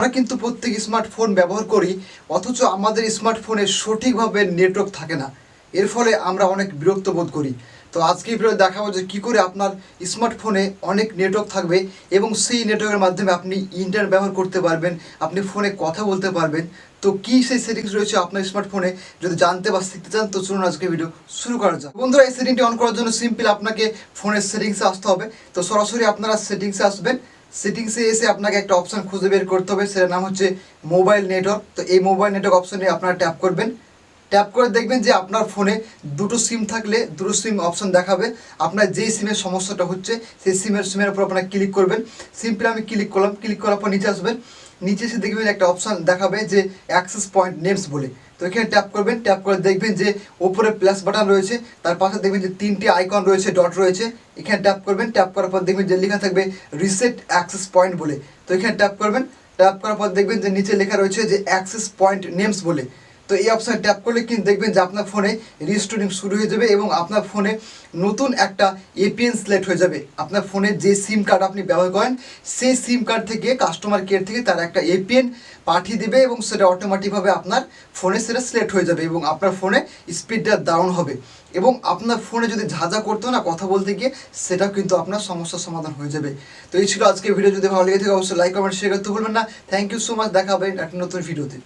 আমরা কিন্তু প্রত্যেক স্মার্টফোন ব্যবহার করি, অথচ আমাদের স্মার্টফোনে সঠিকভাবে নেটওয়ার্ক থাকে না। এর ফলে আমরা অনেক বিরক্ত বোধ করি। তো আজকে ভিডিও দেখাবো যে কী করে আপনার স্মার্টফোনে অনেক নেটওয়ার্ক থাকবে এবং সেই নেটওয়ার্কের মাধ্যমে আপনি ইন্টারনেট ব্যবহার করতে পারবেন, আপনি ফোনে কথা বলতে পারবেন। তো কী সেই সেটিংস রয়েছে আপনার স্মার্টফোনে যদি জানতে বা শিখতে চান, তো চলুন আজকে ভিডিও শুরু করা যাক। বন্ধুরা, এই সেটিংটি অন করার জন্য সিম্পল আপনাকে ফোনের সেটিংসে আসতে হবে। তো সরাসরি আপনারা সেটিংসে আসবেন। সেটিংসে এসে আপনাকে একটা অপশন খুঁজে বের করতে হবে, সেটার নাম হচ্ছে মোবাইল নেটওয়ার্ক তো এই মোবাইল নেটওয়ার্ক অপশনে আপনারা ট্যাপ করবেন। ট্যাপ করে দেখবেন যে আপনার ফোনে দুটো সিম থাকলে দুটো সিম অপশন দেখাবে। আপনার যেই সিমের সমস্যাটা হচ্ছে, সেই সিমের সিমের উপর আপনার ক্লিক করবেন। সিম্পলি আমি ক্লিক করলাম ক্লিক করার পর নিচে আসবেন। নিচে এসে দেখবেন একটা অপশন দেখাবে যে অ্যাক্সেস পয়েন্ট নেমস বলে। তো এখানে ট্যাপ করবেন ট্যাপ করে দেখবেন যে ওপরে প্লাস বাটন রয়েছে, তার পাশে দেখবেন যে তিনটি আইকন রয়েছে ডট রয়েছে। এখানে ট্যাপ করবেন ট্যাপ করার পর দেখবেন যে লেখা থাকবে রিসেট অ্যাক্সেস পয়েন্ট বলে। তো এখানে ট্যাপ করবেন ট্যাপ করার পর দেখবেন যে নিচে লেখা রয়েছে যে অ্যাক্সেস পয়েন্ট নেমস বলে। তো এই অপশানে ট্যাপ করলে কিন্তু দেখবেন যে আপনার ফোনে রিস্টোরিং শুরু হয়ে যাবে এবং আপনার ফোনে নতুন একটা এপিএন সিলেক্ট হয়ে যাবে। আপনার ফোনে যে সিম কার্ড আপনি ব্যবহার করেন, সেই সিম কার্ড থেকে কাস্টমার কেয়ার থেকে তার একটা এপিএন পাঠিয়ে দেবে এবং সেটা অটোমেটিকভাবে আপনার ফোনে সেটা সিলেক্ট হয়ে যাবে এবং আপনার ফোনে স্পিডটা ডাউন হবে। এবং আপনার ফোনে যদি ঝাঁঝা করতো না, কথা বলতে গিয়ে সেটাও কিন্তু আপনার সমস্যার সমাধান হয়ে যাবে। তো এই ছিল আজকে ভিডিও। যদি ভালো লেগে থাকে, অবশ্যই লাইক কমেন্ট শেয়ার করতে ভুলবেন না। থ্যাংক ইউ সো মাচ দেখা হবে একটা নতুন ভিডিওতে